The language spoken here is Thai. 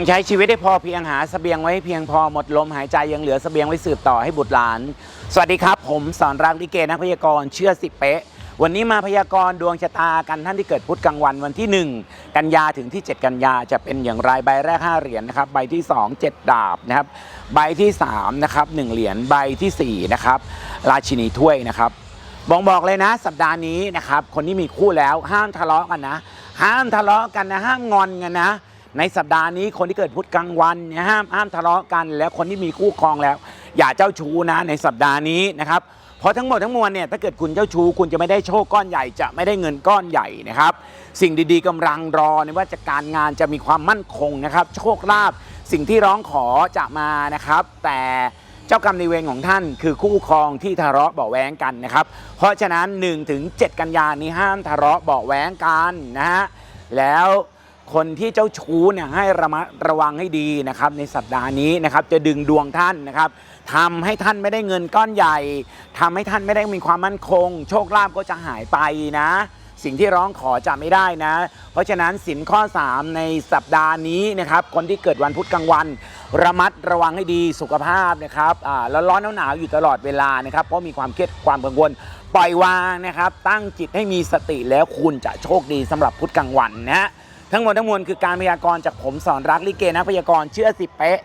งใช้ชีวิตให้พอเพียงหาสเสบียงไว้เพียงพอหมดลมหายใจยังเหลือสเสบียงไว้สืบต่อให้บุตรหลาน สวัสดีครับ ผมสอนรักลิเกนักพยากรณ์เชื่อสิเป๊ะ วันนี้มาพยากรณ์ดวงชะตากันท่านที่เกิดพุธกลางวันวันที่ 1 กันยาถึงที่ 7 กันยาจะเป็นอย่างไรใบแรก 5 เหรียญนะครับใบที่ 2 7 ดาบนะครับใบที่3นะครับ1เหรียญใบทีสี่4นะครับราชินีถ้วยนะครับบอกบอกเลยนะ สัปดาห์นี้นะครับคนที่มีคู่แล้วห้ามทะเลาะกันนะ ห้ามทะเลาะกันนะห้ามงอนกันนะ ในสัปดาห์นี้คนที่เกิดพุธกลางวันห้ามห้ามทะเลาะกันแล้วคนที่มีคู่ครองแล้ว อย่าเจ้าชู้นะในสัปดาห์นี้นะครับเพราะทั้งหมดทั้งมวลเนี่ยถ้าเกิดคุณเจ้าชู้คุณจะไม่ได้โชคก้อนใหญ่จะไม่ได้เงินก้อนใหญ่นะครับ สิ่งดีๆกำลังรอในว่าจะการงานจะมีความมั่นคงนะครับ โชคลาภสิ่งที่ร้องขอจะมานะครับ แต่เจ้ากรรมในเวรของท่านคือคู่ครองที่ทะเลาะเบาะแวงกันนะครับ เพราะฉะนั้น1ถึง7กันยานี้ห้ามทะเลาะเบาะแวงกันนะฮะแล้ว คนที่เจ้าชู้เนี่ยให้ระมัดระวังให้ดีนะครับในสัปดาห์นี้นะครับจะดึงดวงท่านนะครับทำให้ท่านไม่ได้เงินก้อนใหญ่ทำให้ท่านไม่ได้มีความมั่นคง โชคลาภก็จะหายไปนะ สิ่งที่ร้องขอจะไม่ได้นะ เพราะฉะนั้นสินข้อ 3 ในสัปดาห์นี้นะครับคนที่เกิดวันพุธกลางวัน ระมัดระวังให้ดีสุขภาพนะครับอ่าแล้วร้อนหนาวอยู่ตลอดเวลานะครับเพราะมีความเครียดความกังวลปล่อยวางนะครับตั้งจิตให้มีสติแล้วคุณจะโชคดีสำหรับพุธกลางวันนะฮะ ทั้งหมดทั้งมวลคือการพยากรณ์จากผมสอนรักลิเกนักพยากรณ์เชื่อสิเป๊ะ